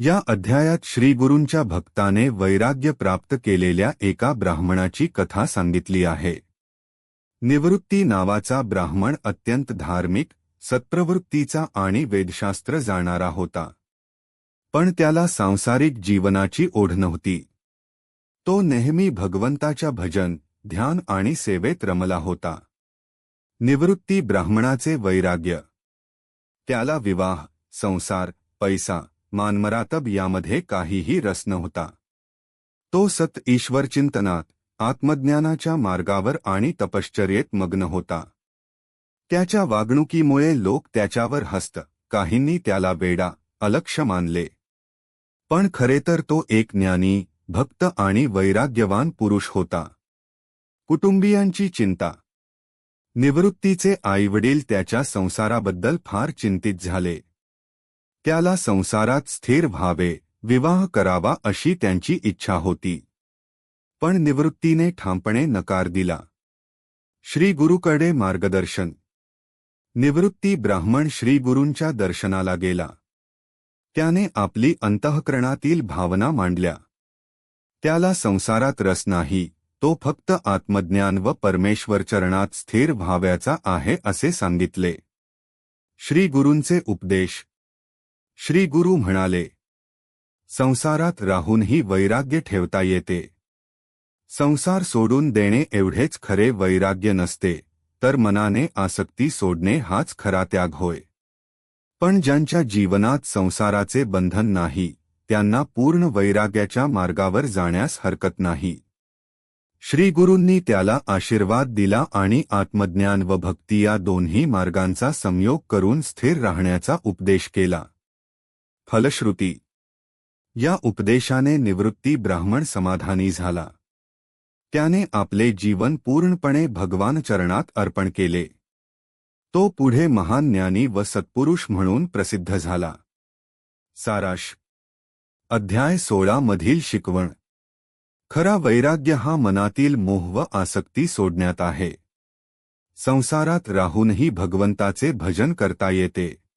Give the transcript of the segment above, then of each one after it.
या अध्यायात श्रीगुरूंच्या भक्ताने वैराग्य प्राप्त केलेल्या एका ब्राह्मणाची कथा सांगितली आहे. निवृत्ती नावाचा ब्राह्मण अत्यंत धार्मिक सत्प्रवृत्तीचा आणि वेदशास्त्र जाणारा होता. पण त्याला सांसारिक जीवनाची ओढ नव्हती. तो नेहमी भगवंताच्या भजन ध्यान आणि सेवेत रमला होता. निवृत्ती ब्राह्मणाचे वैराग्य. त्याला विवाह संसार पैसा मानमरातब यामध्ये काहीही रस नव्हता. तो सत ईश्वरचिंतनात आत्मज्ञानाच्या मार्गावर आणि तपश्चर्येत मग्न होता. त्याच्या वागणुकीमुळे लोक त्याच्यावर हस्त काहींनी त्याला वेडा अलक्ष मानले. पण खरे तर तो एक ज्ञानी भक्त आणि वैराग्यवान पुरुष होता. कुटुंबियांची चिंता. निवृत्तीचे आईवडील त्याच्या संसाराबद्दल फार चिंतित झाले. त्याला संसारात स्थिर व्हावे विवाह करावा अशी त्यांची इच्छा होती. पण निवृत्तीने ठामपणे नकार दिला. श्री गुरुकडे मार्गदर्शन. निवृत्ती ब्राह्मण श्री गुरूंच्या दर्शनाला गेला. त्याने आपली अंतःकरणातील भावना मांडल्या. त्याला संसारात रस नाही तो फक्त आत्मज्ञान व परमेश्वर चरणात स्थिर व्हाव्याचा आहे असे सांगितले. श्री गुरूंचे उपदेश श्री गुरु म्हणाले संसारात राहूनही वैराग्य ठेवता येते. संसार सोडून देणे एवढेच खरे वैराग्य नसते तर मनाने आसक्ती सोडणे हाच खरा त्याग होय. पण ज्यांच्या जीवनात संसाराचे बंधन नाही त्यांना पूर्ण वैराग्याच्या मार्गावर जाण्यास हरकत नाही. श्रीगुरूंनी त्याला आशीर्वाद दिला आणि आत्मज्ञान व भक्ती या दोन्ही मार्गांचा संयोग करून स्थिर राहण्याचा उपदेश केला. फलश्रुती। या उपदेशाने निवृत्ती ब्राह्मण समाधानी झाला। त्याने आपले जीवन पूर्णपणे भगवान चरणात अर्पण केले। तो पुढे महान ज्ञानी व सत्पुरुष म्हणून प्रसिद्ध झाला। साराश। अध्याय सोळा मधील शिकवण। खरा वैराग्य हा मनातील मोह व आसक्ती सोडण्यात आहे। संसारात राहूनही भगवंताचे भजन करता येते।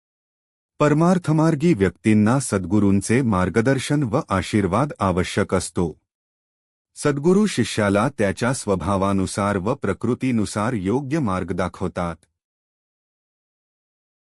परमार्थमार्गी व्यक्तींना सद्गुरूंचे मार्गदर्शन व आशीर्वाद आवश्यक असतो. सद्गुरू शिष्याला त्याच्या स्वभावानुसार व प्रकृतीनुसार योग्य मार्ग दाखवतात.